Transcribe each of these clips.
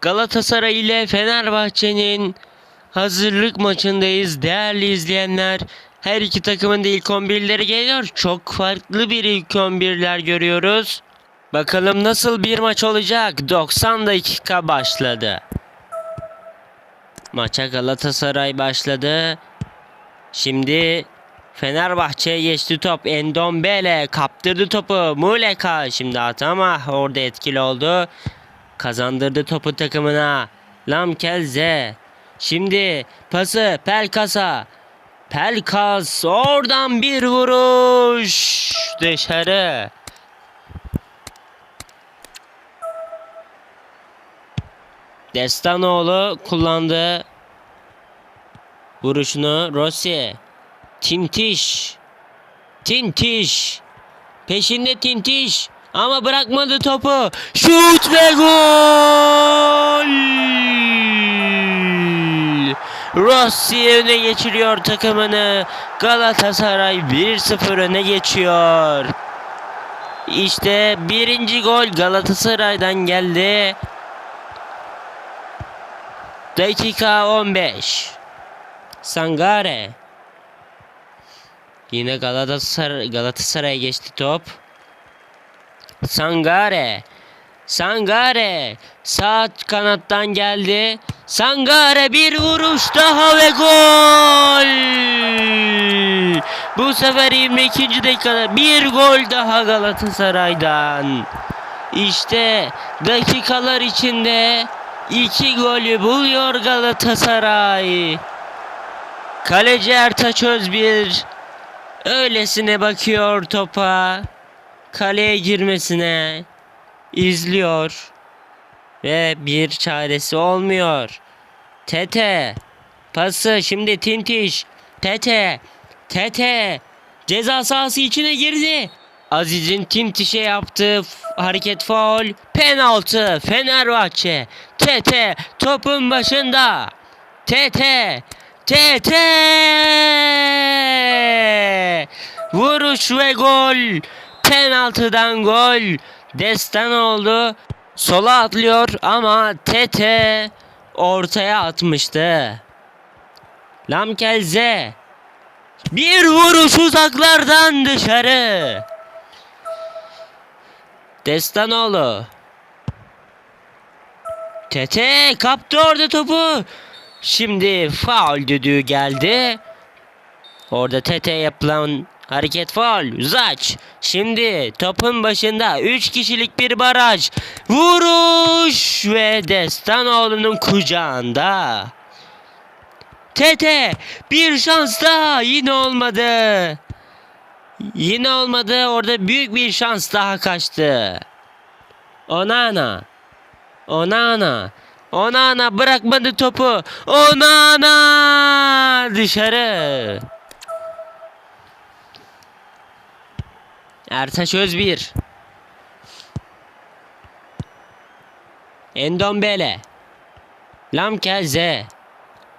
Galatasaray ile Fenerbahçe'nin hazırlık maçındayız değerli izleyenler. Her iki takımın da ilk 11'leri geliyor. Çok farklı bir ilk 11'ler görüyoruz. Bakalım nasıl bir maç olacak. 90 dakika başladı. Maça Galatasaray başladı. Şimdi Fenerbahçe geçti top. Endombele kaptırdı topu. Muleka şimdi attı ama orada etkili oldu. Kazandırdı topu takımına. Lamkelze. Şimdi pası Pelkas'a. Pelkas oradan bir vuruş. Dışarı. Destanoğlu kullandı. Vuruşunu Rossi. Tintiş. Tintiş. Peşinde Tintiş. Ama bırakmadı topu. Şut ve gol! Rossi öne geçiriyor takımını. Galatasaray 1-0 öne geçiyor. İşte birinci gol Galatasaray'dan geldi. Dakika 15. Sangare. Yine Galatasaray Galatasaray'a geçti top. Sangare. Sangare. Sağ kanattan geldi. Sangare bir vuruş daha ve gol. Bu sefer 22. dakikada bir gol daha Galatasaray'dan. İşte dakikalar içinde iki golü buluyor Galatasaray. Kaleci Ertaç Özbir öylesine bakıyor topa. Kaleye girmesine izliyor ve bir çaresi olmuyor. Tete pası şimdi Tintiş. Tete Tete ceza sahası içine girdi. Aziz'in Tintiş'e yaptığı hareket faul. Penaltı Fenerbahçe. Tete topun başında. Tete Tete Vuruş ve gol. Penaltıdan gol. Destan oldu. Sola atlıyor ama Tete ortaya atmıştı. Lamkelze bir vuruş uzaklardan dışarı. Destanoğlu. Tete kaptı orada topu. Şimdi faul düdüğü geldi. Orada Tete yapılan hareket faul. Zaç. Şimdi topun başında 3 kişilik bir baraj. Vuruş ve Destanoğlu'nun kucağında. Tete bir şans daha yine olmadı. Yine olmadı. Orada büyük bir şans daha kaçtı. Onana. Onana. Onana bırakmadı topu. Onana dışarı. Ertaş Özbir. Endombele. Lamkelze.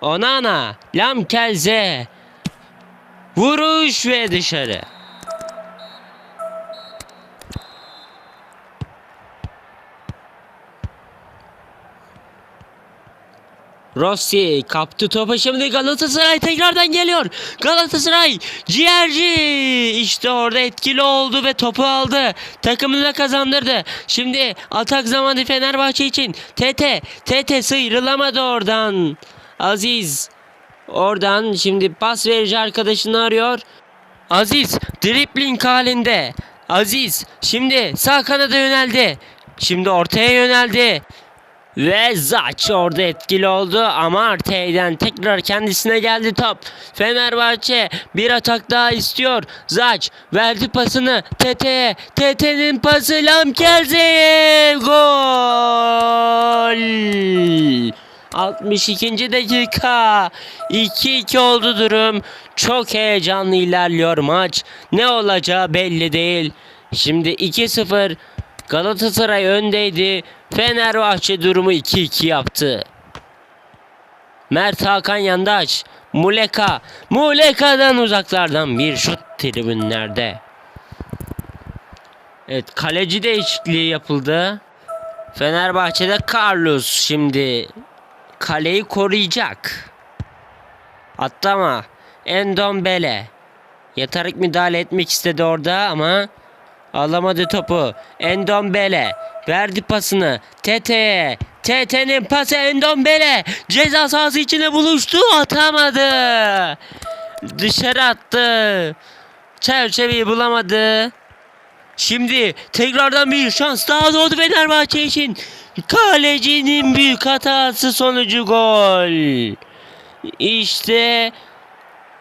Onana. Lamkelze. Vuruş ve dışarı. Rossi kaptı topu şimdi Galatasaray tekrardan geliyor. Galatasaray ciğerci işte orada etkili oldu ve topu aldı. Takımını da kazandırdı. Şimdi atak zamanı Fenerbahçe için. Tete Tete sıyrılamadı oradan. Aziz oradan şimdi pas verici arkadaşını arıyor. Aziz dribling halinde. Aziz şimdi sağ kanada yöneldi. Şimdi ortaya yöneldi. Ve Zaç orada etkili oldu ama Artey'den tekrar kendisine geldi top. Fenerbahçe bir atak daha istiyor. Zaç verdi pasını Tete'ye. Tete'nin pası Lamkelze'ye. Gol! 62. dakika. 2-2 oldu durum. Çok heyecanlı ilerliyor maç. Ne olacağı belli değil. Şimdi 2-0 Galatasaray öndeydi. Fenerbahçe durumu 2-2 yaptı. Mert Hakan Yandaş. Muleka. Muleka'dan uzaklardan bir şut tribünlerde. Evet kaleci değişikliği yapıldı. Fenerbahçe'de Carlos şimdi kaleyi koruyacak. Atlama. Endombele. Yatarak müdahale etmek istedi orada ama alamadı topu. Endombele verdi pasını Tete'ye. Tete'nin pası Endombele ceza sahası içine buluştu atamadı. Dışarı attı. Çerçeveyi bulamadı. Şimdi tekrardan bir şans daha doğdu Fenerbahçe için. Kalecinin büyük hatası sonucu gol. İşte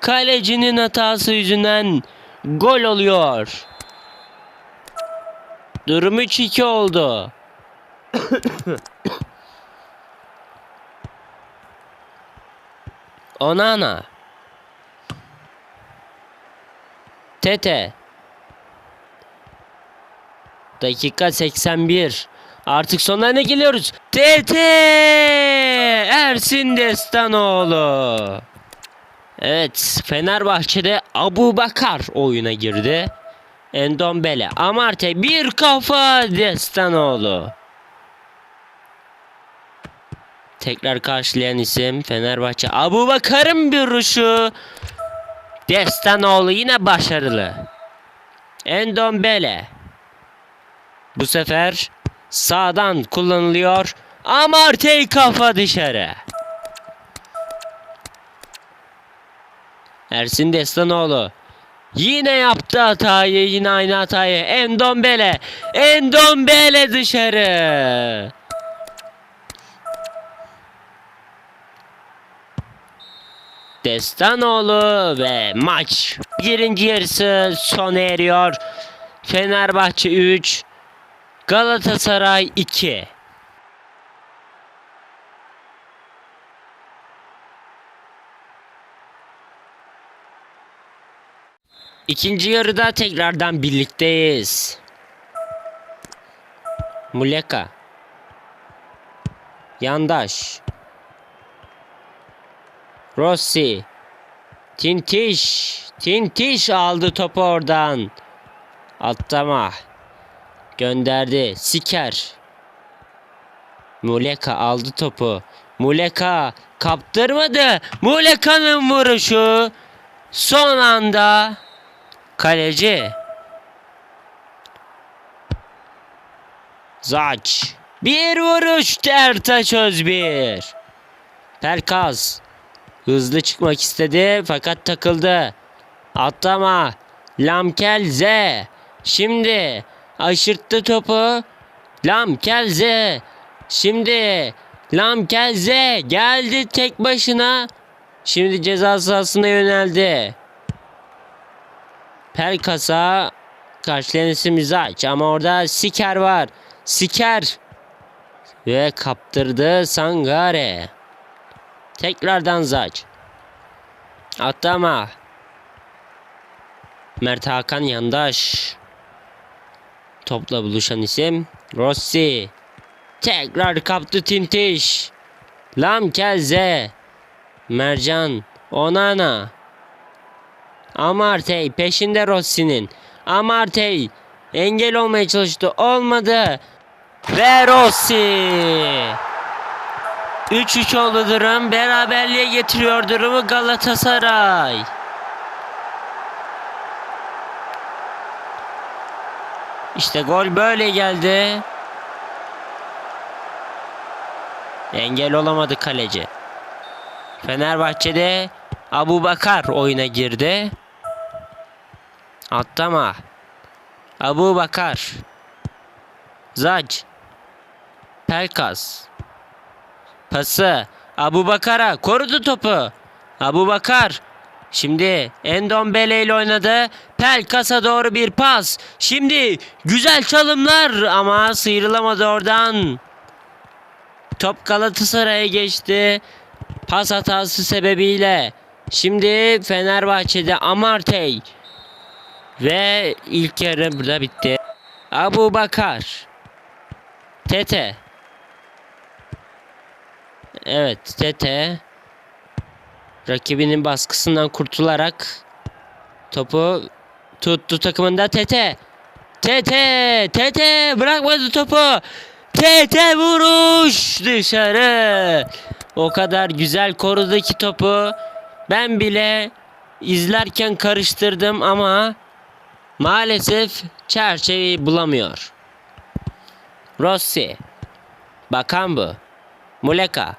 kalecinin hatası yüzünden gol oluyor. Durum 3-2 oldu. Onana. Tete. Dakika 81. Artık sonlarına geliyoruz. TT Ersin Destanoğlu. Evet Fenerbahçe'de Abu Bakar oyuna girdi. Endombele. Amarte bir kafa Destanoğlu. Tekrar karşılayan isim Fenerbahçe. Abu Bakar'ın bir vuruşu. Destanoğlu yine başarılı. Endombele. Bu sefer sağdan kullanılıyor. Amarte kafa dışarı. Ersin Destanoğlu. Yine yaptı hatayı. Yine aynı hatayı. Endombele. Endombele dışarı. Destanoğlu ve maç birinci yarısı sona eriyor. Fenerbahçe 3, Galatasaray 2. İkinci yarıda tekrardan birlikteyiz. Muleka. Yandaş. Rossi. Tintiş. Tintiş aldı topu oradan. Atlama. Gönderdi. Siker. Muleka aldı topu. Muleka kaptırmadı. Muleka'nın vuruşu. Son anda kaleci. Zaç. Bir vuruş Tertaç Özbir. Pelkaz. Hızlı çıkmak istedi fakat takıldı. Atlama. Lamkel Z. Şimdi aşırttı topu. Lamkel Z. Şimdi Lamkel Z geldi tek başına. Şimdi ceza sahasına yöneldi. Pelkas'a karşılayan isim Zaç ama orada Siker var. Siker ve kaptırdı Sangare. Tekrardan Zaç. Atlama. Mert Hakan yandaş. Topla buluşan isim Rossi. Tekrar kaptı Tintiş. Lamkelze. Mercan. Onana. Amartey peşinde Rossi'nin. Amartey engel olmaya çalıştı. Olmadı. Ve Rossi. 3-3 oldu durum. Beraberliğe getiriyor durumu Galatasaray. İşte gol böyle geldi. Engel olamadı kaleci. Fenerbahçe'de Abu Bakar oyuna girdi. Atlama. Abu Bakar. Zac. Pelkas. Pası. Abu Bakar'a korudu topu. Abu Bakar. Şimdi Endombele ile oynadı. Pelkas'a doğru bir pas. Şimdi güzel çalımlar ama sıyrılamadı oradan. Top Galatasaray'a geçti. Pas hatası sebebiyle. Şimdi Fenerbahçe'de Amartey. Ve ilk yarı burada bitti. Abu Bakar. Tete. Evet Tete. Rakibinin baskısından kurtularak topu tuttu takımında Tete. Tete. Tete bırakmadı topu. TT vuruş dışarı. O kadar güzel korudu ki topu. Ben bile izlerken karıştırdım ama maalesef çerçeveyi bulamıyor. Rossi. Bakan bu. Muleka.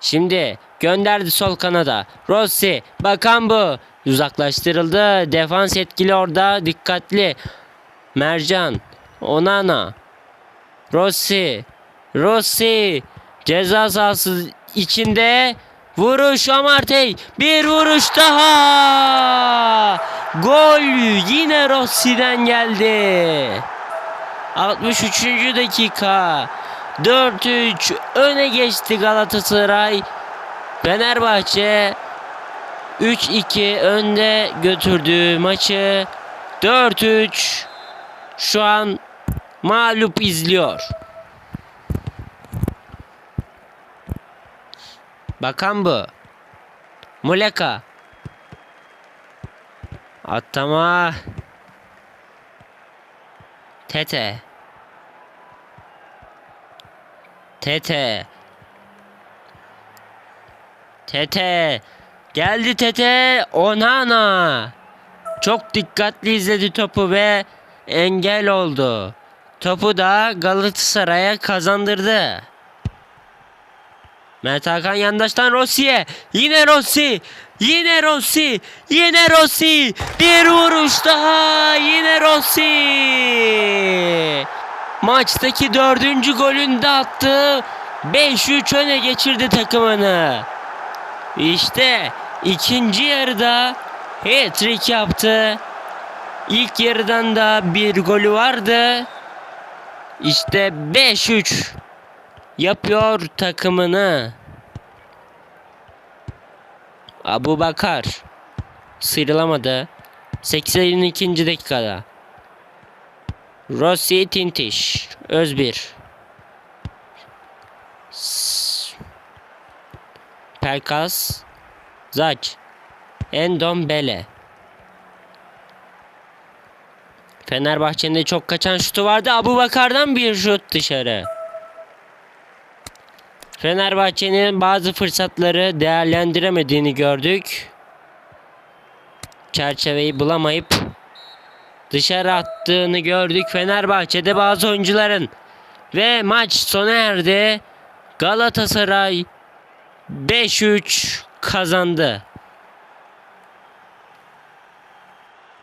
Şimdi gönderdi sol kanada. Rossi. Bakan bu. Uzaklaştırıldı. Defans etkili orada. Dikkatli. Mercan. Onana. Rossi. Rossi. Ceza sahası içinde. Vuruş Amartey. Bir vuruş daha. Gol yine Rossi'den geldi. 63. dakika. 4-3 öne geçti Galatasaray. Fenerbahçe 3-2 önde götürdü maçı. 4-3 şu an mağlup izliyor. Bakan bu. Muleka. Atama. Tete. Tete. Tete. Geldi Tete. Onana. Çok dikkatli izledi topu ve engel oldu. Topu da Galatasaray'a kazandırdı. Mert Hakan yandaştan Rossi'ye. Yine Rossi. Yine Rossi. Yine Rossi. Bir vuruş daha. Yine Rossi. Maçtaki dördüncü golünü de attı. 5-3 öne geçirdi takımını. İşte ikinci yarıda hat-trick yaptı. İlk yarıdan da bir golü vardı. İşte 5-3 yapıyor takımını. Abu Bakar sıyrılamadı. 82. dakikada. Rossi Tintiş Özbir Pelkas Zaç Endon Bele Fenerbahçe'nin de çok kaçan şutu vardı. Abu Bakar'dan bir şut dışarı. Fenerbahçe'nin bazı fırsatları değerlendiremediğini gördük. Çerçeveyi bulamayıp dışarı attığını gördük Fenerbahçe'de bazı oyuncuların. Ve maç sona erdi. Galatasaray 5-3 kazandı.